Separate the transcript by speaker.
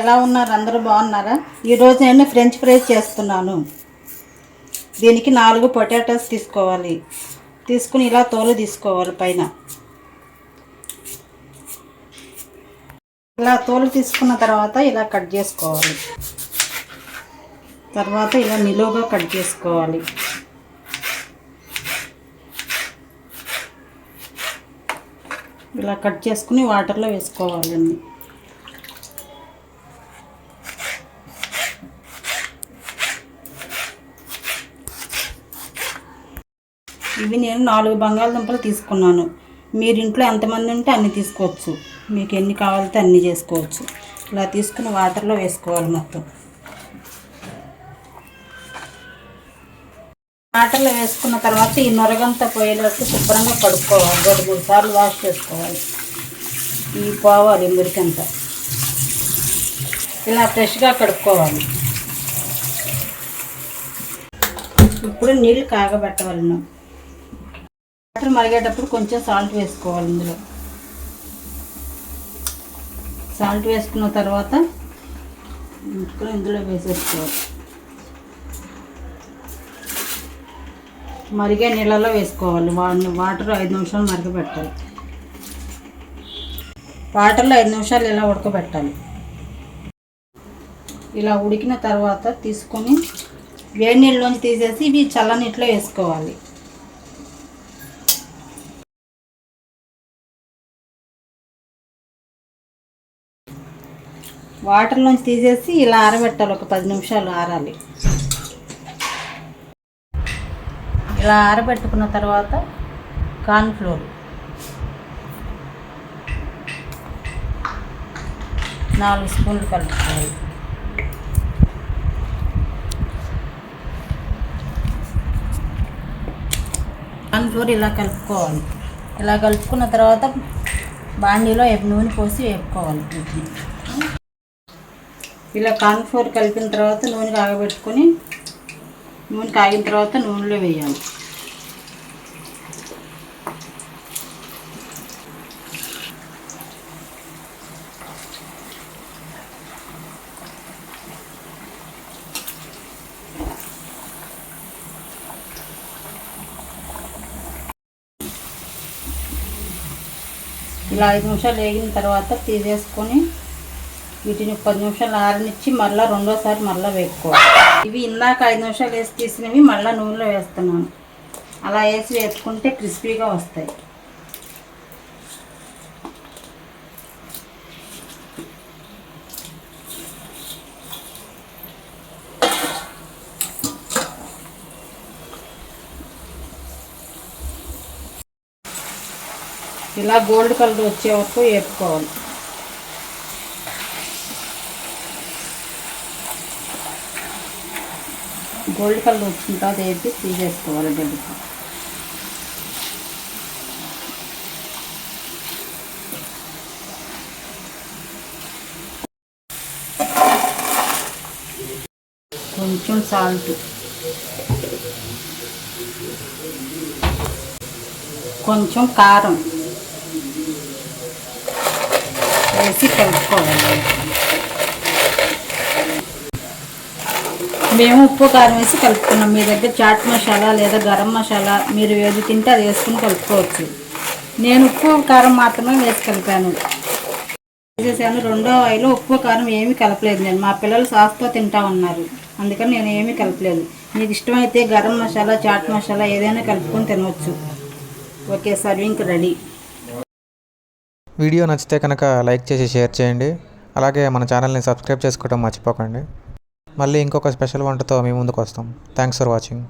Speaker 1: ఎలా ఉన్నారు? అందరూ బాగున్నారా? ఈరోజు నేను ఫ్రెంచ్ ఫ్రైస్ చేస్తున్నాను. దీనికి నాలుగు పొటాటోస్ తీసుకోవాలి. తీసుకుని ఇలా తోలు తీసుకోవాలి పైన. ఇలా తోలు తీసుకున్న తర్వాత ఇలా కట్ చేసుకోవాలి. తర్వాత ఇలా నిలువుగా కట్ చేసుకోవాలి. ఇలా కట్ చేసుకుని వాటర్లో వేసుకోవాలండి. ఇవి నేను నాలుగు బంగాళదుంపలు తీసుకున్నాను. మీరు ఇంట్లో ఎంతమంది ఉంటే అన్ని తీసుకోవచ్చు. మీకు ఎన్ని కావాలితే అన్ని చేసుకోవచ్చు. ఇలా తీసుకుని వాటర్లో వేసుకోవాలి మొత్తం. వాటర్లో వేసుకున్న తర్వాత ఈ నొరగంతా పోయేలోకి శుభ్రంగా కడుక్కోవాలి. రెండు మూడు సార్లు వాష్ చేసుకోవాలి. ఈ పోవాలి మురికంతా. ఇలా ఫ్రెష్గా కడుక్కోవాలి. ఇప్పుడు నీళ్ళు కాగబెట్టవలను. వాటర్ మరిగేటప్పుడు కొంచెం సాల్ట్ వేసుకోవాలి ఇందులో. సాల్ట్ వేసుకున్న తర్వాత ఇందులో ఇందులో వేసేసుకోవాలి. మరిగే నీళ్ళలో వేసుకోవాలి. వా- వాటర్ ఐదు నిమిషాలు మరగబెట్టాలి వాటర్లో ఐదు నిమిషాలు ఇలా ఉడకబెట్టాలి. ఇలా ఉడికిన తర్వాత తీసుకొని వేడి నీళ్ళలోంచి తీసేసి ఇవి చల్లనీటిలో వేసుకోవాలి. వాటర్లోంచి తీసేసి ఇలా ఆరబెట్టాలి ఒక పది నిమిషాలు ఆరాలి. ఇలా ఆరబెట్టుకున్న తర్వాత కార్న్ఫ్లోర్ నాలుగు స్పూన్లు కలుపుకోవాలి. కార్న్ఫ్లోర్ ఇలా కలుపుకోవాలి. ఇలా కలుపుకున్న తర్వాత బాండీలో నూనె పోసి వేపుకోవాలి. వీటిని ఇలా కార్న్ఫ్లోర్ కలిపిన తర్వాత నూనె కాగబెట్టుకొని నూనె కాగిన తర్వాత నూనెలో వేయాలి. ఇలా ఐదు నిమిషాలు వేగిన తర్వాత తీసేసుకొని వీటిని పది నిమిషాలు ఆరనిచ్చి మళ్ళీ రెండోసారి మళ్ళీ వేపుకోవాలి. ఇవి ఇందాక ఐదు నిమిషాలు వేసి తీసినవి మళ్ళీ నూనెలో వేస్తున్నాను. అలా వేసి వేపుకుంటే క్రిస్పీగా వస్తాయి. ఇలా గోల్డ్ కలర్ వచ్చే వరకు వేపుకోవాలి. గోల్డ్ కలర్ వచ్చిన తర్వాత వేసి తీసేసుకోవాలి గడ్డకి. కొంచెం సాల్ట్. కొంచెం కారం. వేసి కలుపుకోవాలి. మేము ఉప్పు కారం వేసి కలుపుకున్నాం. మీ దగ్గర చాట్ మసాలా లేదా గరం మసాలా మీరు ఏది తింటే అది వేసుకుని కలుపుకోవచ్చు. నేను ఉప్పు కారం మాత్రమే వేసి కలిపాను. వేసేసాను రెండో ఆయిల్ ఉప్పు కారం ఏమీ కలపలేదు నేను. మా పిల్లలు సాస్తో తింటా ఉన్నారు. అందుకని నేను ఏమీ కలపలేదు. మీకు ఇష్టమైతే గరం మసాలా చాట్ మసాలా ఏదైనా కలుపుకొని తినవచ్చు ఓకే సర్వింగ్ రెడీ.
Speaker 2: వీడియో నచ్చితే కనుక లైక్ చేసి షేర్ చేయండి. అలాగే మన ఛానల్ని సబ్స్క్రైబ్ చేసుకోవడం మర్చిపోకండి. మళ్ళీ ఇంకొక స్పెషల్ వంటతో మీ ముందుకు వస్తాం. Thanks for watching.